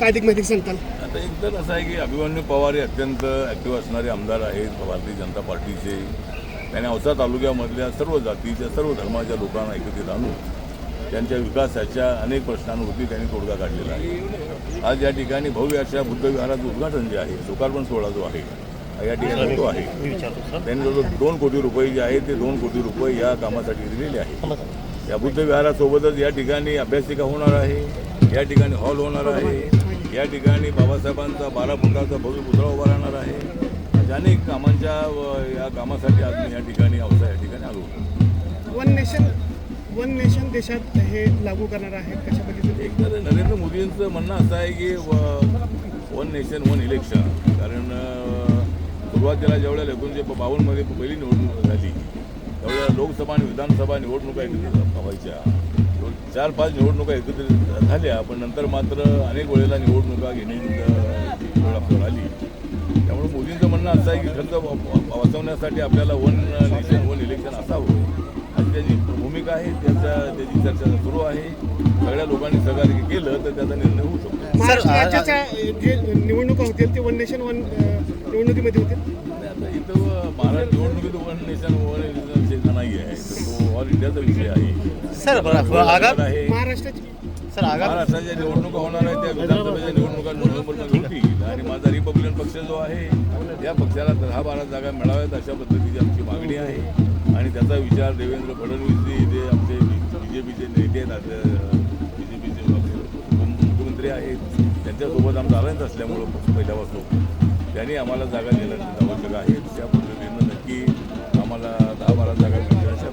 काय अधिक माहिती सांगताल? आता एक तर असं आहे की अभिमन्यू पवार हे अत्यंत ॲक्टिव्ह असणारे आमदार आहेत भारतीय जनता पार्टीचे. त्याने औसा तालुक्यामधल्या सर्व जातीच्या सर्व धर्माच्या लोकांना एकत्रित आणून त्यांच्या विकासाच्या अनेक प्रश्नांवरती त्यांनी तोडगा काढलेला आहे. आज या ठिकाणी भव्य अशा बुद्ध विहाराचं उद्घाटन जे आहे लोकार्पण सोहळा जो आहे हा या ठिकाणी होतो आहे. त्यांनी जवळजवळ दोन कोटी रुपये जे आहेत ते दोन कोटी रुपये या कामासाठी दिलेले आहेत. या बुद्ध विहारासोबतच या ठिकाणी अभ्यासिका होणार आहे या ठिकाणी हॉल होणार आहे. या ठिकाणी बाबासाहेबांचा बारा फुटाचा भव्य पुतळा उभा राहणार आहे. अशा अनेक कामांच्या या कामासाठी आज मी या ठिकाणी औसा या ठिकाणी आलो. वन नेशन वन नेशन देशात हे लागू करणार आहेत कशा पद्धतीने? एक तर नरेंद्र मोदींचं म्हणणं असं आहे की वन नेशन वन इलेक्शन कारण सुरुवातीला ज्यावेळेला एकोणीसशे बावन्नमध्ये पहिली निवडणूक झाली त्यावेळेला लोकसभा आणि विधानसभा निवडणुका एकत्रित व्हायच्या चार पाच निवडणुका एकत्रित झाल्या पण नंतर मात्र अनेक वेळेला निवडणुका घेण्याची वेळ आपल्याला आली. त्यामुळे मोदींचं म्हणणं असं आहे की खर्च वाचवण्यासाठी आपल्याला वन नेशन वन इलेक्शन असावं. आणि त्याची भूमिका आहे त्याचा त्याची चर्चा सुरू आहे. सगळ्या लोकांनी सहकार्य केलं तर त्याचा निर्णय होऊ शकतो. जे निवडणुका होतील ते वन नेशन वन निवडणुकीमध्ये होतील? इंडियाचा विषय आहे. सर बरं, आगाम? आहे. महाराष्ट्राची सर आगाम? महाराष्ट्राच्या निवडणुका होणार आहेत त्या विधानसभेच्या निवडणुका नोव्हेंबरमध्ये होतील. आणि माझा रिपब्लिकन पक्ष जो आहे या पक्षाला दहा बारा जागा मिळाव्यात अशा पद्धतीची आमची मागणी आहे. आणि त्याचा विचार देवेंद्र फडणवीस जे आमचे बी जे पीचे नेते आहेत बी जे पीचे मुख्यमंत्री आहेत त्यांच्यासोबत आमचा अलायन्स असल्यामुळं पक्ष पहिल्यापासून त्यांनी आम्हाला जागा देणं आवश्यक आहे. त्या पद्धतीनं नक्की आम्हाला दहा बारा जागा मिळतील अशा